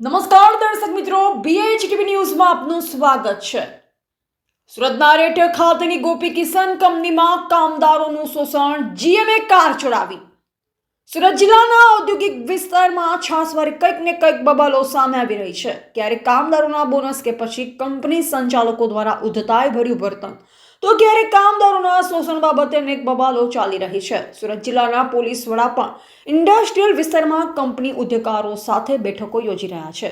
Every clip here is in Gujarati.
નમસ્કાર દર્શક મિત્રો બીએચટીવી ન્યૂઝમાં આપનું સ્વાગત છે. સુરતના રેઠ ખાતેની ગોપી કિશન કંપનીમાં કામદારોનું શોષણ જીએમએ કાર ચડાવી. સુરત જિલ્લાના ઔદ્યોગિક વિસ્તારમાં છાસવારી કંઈક ને કંઈક બબાલો સામે આવી રહી છે. ક્યારેક કામદારોના બોનસ કે પછી કંપની સંચાલકો દ્વારા ઉધતાય ભર્યું વર્તન તો ક્યારેક કામદારોના શોષણ બાબતે અનેક બબાલો ચાલી રહી છે. સુરત જિલ્લાના પોલીસ વડા પણ ઇન્ડસ્ટ્રીયલ વિસ્તારમાં કંપની ઉદ્યોગકારો સાથે બેઠકો યોજી રહ્યા છે.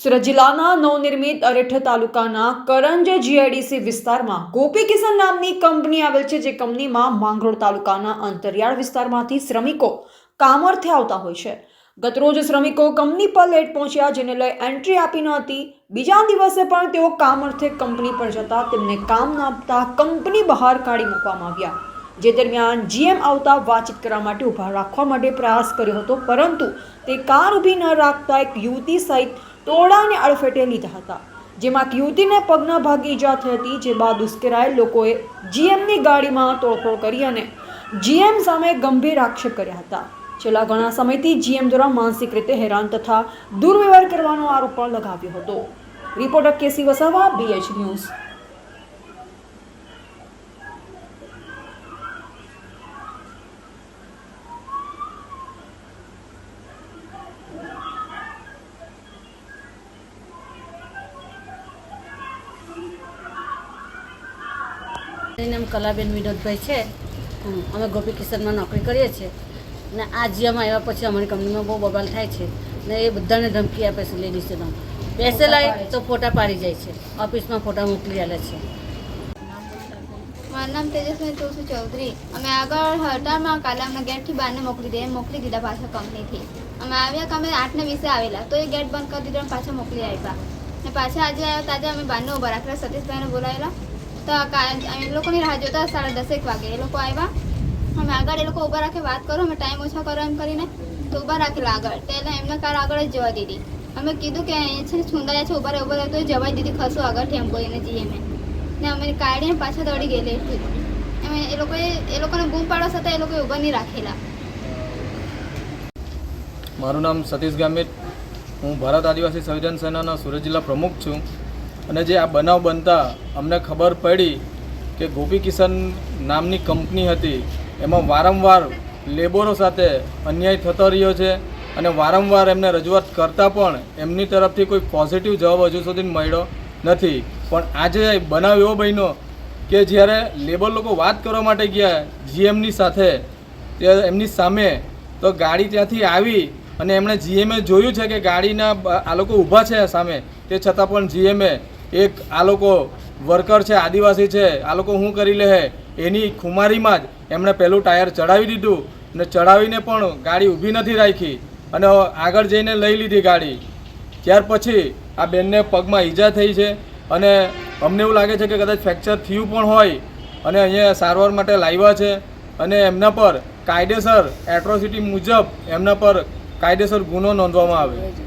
સુરત જિલ્લાના નવનિર્મિત અરેઠ તાલુકાના કરંજ જીઆઈડીસી વિસ્તારમાં ગોપી કિશન નામની કંપની આવેલ છે, જે કંપનીમાં માંગરોળ તાલુકાના અંતરિયાળ વિસ્તારમાંથી શ્રમિકો કામર્થે આવતા હોય છે. ગતરોજ શ્રમિકો કંપની પર લેટ પહોંચ્યા, જેને લઈ એન્ટ્રી આપી ન હતી. બીજા દિવસે પણ તેઓ કામ અર્થે કંપની પર જતા તેમને કામ ન આપતા કંપની બહાર કાઢી મૂકવામાં આવ્યા. જે દરમિયાન જીએમ આવતા વાતચીત કરવા માટે ઊભા રાખવા માટે પ્રયાસ કર્યો હતો, પરંતુ તે કાર ઊભી ન રાખતા એક યુવતી સહિત ટોળાને અડફેટે લીધા હતા, જેમાં યુવતીને પગના ભાગે ઈજા થઈ હતી, જે બાદ ઉશ્કેરાયેલ લોકોએ જીએમની ગાડીમાં તોડફોડ કરી અને જીએમ સામે ગંભીર આક્ષેપ કર્યા હતા. છેલ્લા ઘણા સમયથી જીએમ દ્વારા માનસિક રીતે હેરાન તથા દુર્વ્યવહાર કરવાનો આરોપ પણ લગાવ્યો હતો. Reporter KC Vasava BH news Kalaben Vinodbhai છે. અમે ગોપી કિશનમાં નોકરી કરીએ છીએ. ને આ જીએમાં આવ્યા પછી અમારી કંપનીમાં બહુ બબાલ થાય છે ને એ બધાને ધમકી આપે છે લેડીઝોને પૈસે લાય તો ફોટા પાડી જાય છે. ઓફિસમાં ફોટા મોકલી આલે છે. મારું નામ તેજસ્વી તુલસી ચૌધરી. અમે આગળ હડતાળમાં કાલે અમને ગેટથી બહારને મોકલી દે મોકલી દીધા પાછા કંપનીથી. અમે આવ્યા કે અમે આઠને વીસે આવેલા. તો એ ગેટ બંધ કરી દીધો અને પાછા મોકલી આવ્યા ને પાછા આજે આવ્યા તાજે અમે બહારને ઊભા રાખેલા સતીશભાઈને બોલાવેલા. તો અમે એ લોકોની રાહ જોતા સાડા દસેક વાગે એ લોકો આવ્યા. અમે આગળ એ લોકો ઊભા રાખે, વાત કરો, અમે ટાઈમ ઓછો કરો એમ કરીને તો ઊભા રાખેલા આગળ. એટલે એમને કાર આગળ જ જવા દીધી. અમે કીધું કે અહીંયા છે છુંદાયા છે, ઊભા ઊભા તો જવા દીધી. ખસું આગળ એમ બોલીને જઈએ અમે ને અમે કાઢીને પાછા દોડી ગયેલી એટલી અમે એ લોકોએ, એ લોકોને બૂમ પાડવા છતાં એ લોકોએ ઊભા નહીં રાખેલા. મારું નામ સતીશ ગામિત. હું ભારત આદિવાસી સંવિધાન સેનાના સુરત જિલ્લા પ્રમુખ છું. અને જે આ બનાવ બનતા અમને ખબર પડી કે ગોપી કિશન નામની કંપની હતી. એમાં વારંવાર લેબરો સાથે અન્યાય થતો રહ્યો છે અને વારંવાર એમને રજૂઆત કરતાં પણ એમની તરફથી કોઈ પોઝિટિવ જવાબ હજુ સુધી મળ્યો નથી. પણ આજે બનાવ એવો બન્યો કે જ્યારે લેબર લોકો વાત કરવા માટે ગયા જીએમની સાથે એમની સામે તો ગાડી ત્યાંથી આવી અને એમણે જીએમએ જોયું છે કે ગાડીના આ લોકો ઊભા છે સામે. તે છતાં પણ જીએમએ એક આ લોકો વર્કર છે, આદિવાસી છે, આ લોકો શું કરી લે એની ખુમારીમાં જ એમણે પહેલું ટાયર ચડાવી દીધું અને ચડાવીને પણ ગાડી ઊભી નથી રાખી અને આગળ જઈને લઈ લીધી ગાડી. ત્યાર પછી આ બેનને પગમાં ઈજા થઈ છે અને અમને એવું લાગે છે કે કદાચ ફ્રેક્ચર થયું પણ હોય અને અહીંયા સારવાર માટે લાવ્યા છે અને એમના પર કાયદેસર એટ્રોસિટી મુજબ એમના પર કાયદેસર ગુનો નોંધવામાં આવે.